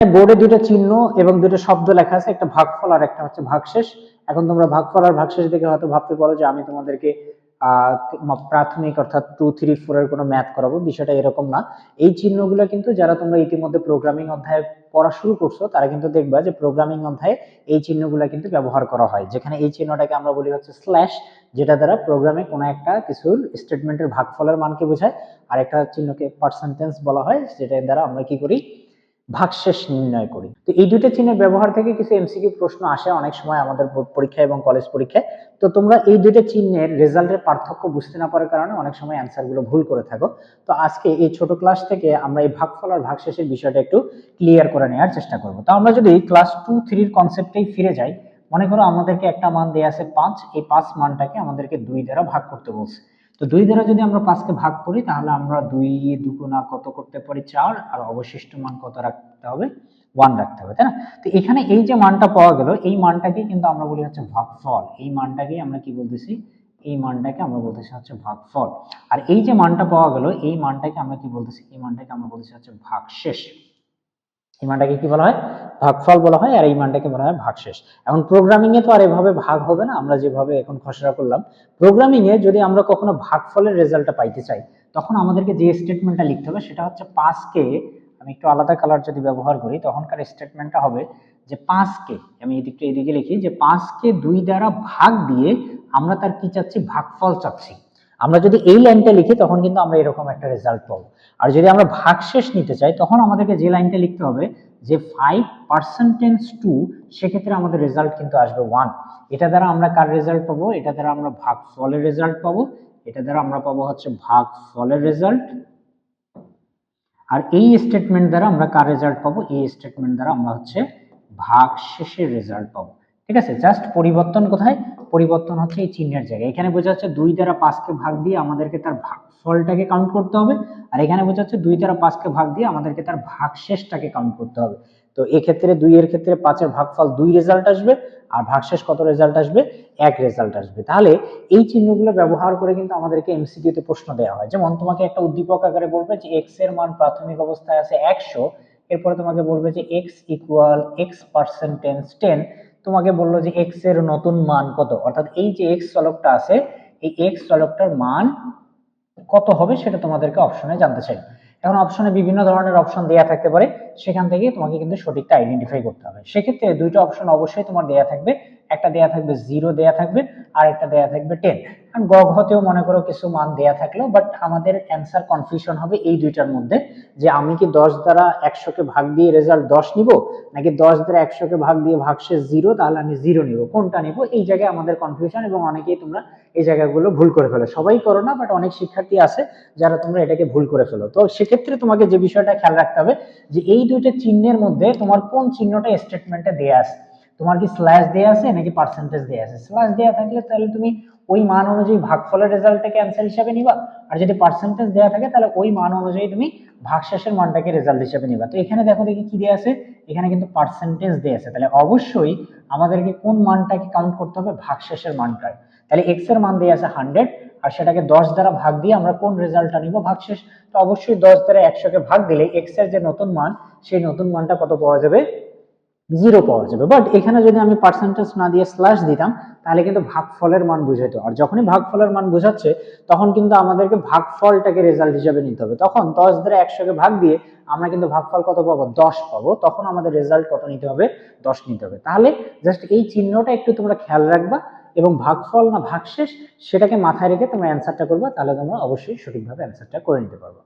বোর্ডে দুটো চিহ্ন এবং দুটো শব্দ লেখা আছে, একটা ভাগফল আর একটা হচ্ছে ভাগশেষ। এখন তোমরা ভাগফল আর ভাগশেষ দেখে হয়তো ভাবতে পারো যে আমি তোমাদেরকে প্রাথমিক অর্থাৎ টু থ্রি ফোর এর কোনো ম্যাথ করাবো, বিষয়টা এরকম না। এই চিহ্নগুলো কিন্তু যারা তোমরা ইতিমধ্যে প্রোগ্রামিং অধ্যায়ে পড়া শুরু করছ, তারা কিন্তু দেখবা যে প্রোগ্রামিং অধ্যায়ে এই চিহ্নগুলো কিন্তু ব্যবহার করা হয়। যেখানে এই চিহ্নটাকে আমরা বলি হচ্ছে স্ল্যাশ যেটা দ্বারা প্রোগ্রামে কোনো একটা কিছুর স্টেটমেন্টের ভাগফলের মানকে বোঝায়। আর একটা চিহ্নকে পার্সেন্টেজ বলা হয় যেটা দ্বারা আমরা কি করি ভাগশেষ নির্ণয় করি। তো এই দুটো চিহ্নের ব্যবহার থেকে কিছু এমসিকিউ প্রশ্ন আসে অনেক সময় আমাদের বোর্ড পরীক্ষা এবং কলেজ পরীক্ষায়। তো তোমরা এই দুটো চিহ্নের রেজাল্টের পার্থক্য বুঝতে না পারার কারণে অনেক সময় অ্যান্সারগুলো ভুল করে থাকো। তো আজকে এই ছোট ক্লাস থেকে আমরা এই ভাগফল আর ভাগশেষের বিষয়টা একটু ক্লিয়ার করে নেওয়ার চেষ্টা করব। তো আমরা যদি ক্লাস টু থ্রির কনসেপ্টেই ফিরে যাই, মনে করো আমাদেরকে একটা মান দেয়া আছে পাঁচ, এই পাঁচ মানটাকে আমাদেরকে দুই দ্বারা ভাগ করতে বলছে। তো দুই দ্বারা যদি আমরা পাঁচকে ভাগ করি, তাহলে আমরা দুই দুগুণা কত করতে পারি? চার, আর অবশিষ্ট মান কত রাখতে হবে? ওয়ান রাখতে হবে, তাই না? তো এখানে এই যে মানটা পাওয়া গেল, এই মানটাকে কিন্তু আমরা বলি হচ্ছে ভাগফল। এই মানটাকে আমরা কি বলতেছি? এই মানটাকে আমরা বলতেছি হচ্ছে ভাগফল। আর এই যে মানটা পাওয়া গেল, এই মানটাকে আমরা কি বলতেছি? এই মানটাকে আমরা বলতেছি হচ্ছে ভাগশেষ। এই মানটাকে কি বলা হয়? ভাগফল বলা হয় আর এই মানটাকে বলা হয় ভাগশেষ। এখন প্রোগ্রামিং এ তো আর এভাবে ভাগ হবে না, আমরা যেভাবে এখন খসড়া করলাম প্রোগ্রামিং এ যদি আমরা কখনো ভাগফলের রেজাল্টটা পাইতে চাই, তখন আমাদেরকে যে স্টেটমেন্টটা লিখতে হবে সেটা হচ্ছে পাঁচকে আমি একটু আলাদা কালার যদি ব্যবহার করি, তখনকার স্টেটমেন্টটা হবে যে পাঁচকে আমি এদিকটা এদিকে লিখি যে পাঁচকে দুই দ্বারা ভাগ দিয়ে আমরা তার কি চাচ্ছি? ভাগফল চাচ্ছি। আমরা যদি এই লাইনটা লিখি, তখন কিন্তু আমরা এরকম একটা রেজাল্ট পাবো। আর যদি আমরা ভাগশেষ নিতে চাই, তখন আমাদেরকে যে লাইনটা লিখতে হবে, যে ফাইভ পার্সেন্টেজ টু সেক্ষেত্রে আমাদের রেজাল্ট কিন্তু আসবে ওয়ান এটা দ্বারা আমরা কার রেজাল্ট পাবো? এটা দ্বারা আমরা ভাগফলের রেজাল্ট পাবো। এটা দ্বারা আমরা পাবো হচ্ছে ভাগফলের রেজাল্ট আর এই স্টেটমেন্ট দ্বারা আমরা কার রেজাল্ট পাবো? এই স্টেটমেন্ট দ্বারা আমরা হচ্ছে ভাগ শেষের রেজাল্ট পাবো। ঠিক আছে? জাস্ট পরিবর্তন কোথায়? পরিবর্তন হচ্ছে এই চিহ্নের জায়গায়। এখানে বোঝা যাচ্ছে দুই দ্বারা পাঁচকে ভাগ দিয়ে আমাদেরকে তার ভাগফলটাকে কাউন্ট করতে হবে। আর এখানে বোঝা যাচ্ছে দুই দ্বারা পাঁচকে ভাগ দিয়ে আমাদেরকে তার ভাগ শেষটাকে কাউন্ট করতে হবে। তো এক্ষেত্রে দুই এর ক্ষেত্রে পাঁচের ভাগফল দুই রেজাল্ট আসবে, আর ভাগশেষ কত রেজাল্ট আসবে? এক রেজাল্ট আসবে। তাহলে এই চিহ্নগুলো ব্যবহার করে কিন্তু আমাদেরকে এমসিকিউ তে প্রশ্ন দেওয়া হয়। যেমন তোমাকে একটা উদ্দীপক আকারে বলবে যে এক্সের মান প্রাথমিক অবস্থায় আছে একশো, এরপরে তোমাকে বলবে যে x equal x percentage ten তোমাকে বলল যে এক্সের নতুন মান কত? অর্থাৎ এই যে এক্স চলকটা আছে, এই এক্স চলকটার মান কত হবে সেটা তোমাদেরকে অপশনে জানতে চাই। এখন অপশনে বিভিন্ন ধরনের অপশন দেয়া থাকতে পারে, সেখান থেকে তোমাকে কিন্তু সঠিকটা আইডেন্টিফাই করতে হবে। সেক্ষেত্রে দুইটা অপশন অবশ্যই তোমার দেয়া থাকবে। একটা দেয়া থাকবে জিরো দেয়া থাকবে আর একটা দেয়া থাকবে টেন কারণ গ মনে করো কিছু মান দেয়া থাকলেও বাট আমাদের অ্যান্সার কনফিউশন হবে এই দুইটার মধ্যে, যে আমি কি দশ দ্বারা একশোকে ভাগ দিয়ে রেজাল্ট দশ নিব, নাকি দশ দ্বারা একশোকে ভাগ দিয়ে ভাগশেষ জিরো তাহলে আমি জিরো নিব? কোনটা নিব? এই জায়গায় আমাদের কনফিউশন এবং অনেকেই তোমরা এই জায়গাগুলো ভুল করে ফেলো। সবাই করো না বাট অনেক শিক্ষার্থী আছে যারা তোমরা এটাকে ভুল করে ফেলো। তো সেক্ষেত্রে তোমাকে যে বিষয়টা খেয়াল রাখতে হবে, যে এই দুইটা চিহ্নের মধ্যে তোমার কোন চিহ্নটা স্টেটমেন্টে দেয়া আছে? তোমার কি স্ল্যাশ দেয়া আছে নাকি পার্সেন্টেজ দেয়া আছে? স্ল্যাশ দেয়া থাকলে তাহলে তুমি ওই মান অনুযায়ী ভাগফলের রেজাল্টটাকে অ্যান্সার হিসাবে নিবা। আর যদি পার্সেন্টেজ দেয়া থাকে তাহলে ওই মান অনুযায়ী তুমি ভাগশেষের মানটাকে রেজাল্ট হিসাবে নিবা। তো এখানে দেখো দেখি কি দেয়া আছে? এখানে কিন্তু পার্সেন্টেজ দেয়া আছে। তাহলে অবশ্যই আমাদেরকে কোন মানটাকে কাউন্ট করতে হবে? ভাগশেষের মানটায় তাহলে এক্সের মান দেয়া আছে হান্ড্রেড আর সেটাকে দশ দ্বারা ভাগ দিয়ে আমরা কোন রেজাল্টটা নিব? ভাগশেষ। তো অবশ্যই দশ দ্বারা একশোকে ভাগ দিলে এক্সের যে নতুন মান, সেই নতুন মানটা কত পাওয়া যাবে? জিরো পাওয়া যাবে। বাট এখানে যদি আমি পার্সেন্টেজ না দিয়ে স্ল্যাশ দিতাম, তাহলে কিন্তু ভাগফলের মান বুঝাইতো। আর যখনই ভাগফলের মান বোঝাচ্ছে, তখন কিন্তু আমাদেরকে ভাগফলটাকে রেজাল্ট হিসাবে নিতে হবে। তখন দশ দ্বারা একশোকে ভাগ দিয়ে আমরা কিন্তু ভাগফল কত পাবো? দশ পাবো। তখন আমাদের রেজাল্ট কত নিতে হবে? দশ নিতে হবে। তাহলে জাস্ট এই চিহ্নটা একটু তোমরা খেয়াল রাখবা এবং ভাগফল না ভাগশেষ সেটাকে মাথায় রেখে তোমরা অ্যান্সারটা করবা, তাহলে তোমরা অবশ্যই সঠিকভাবে অ্যান্সারটা করে নিতে পারবে।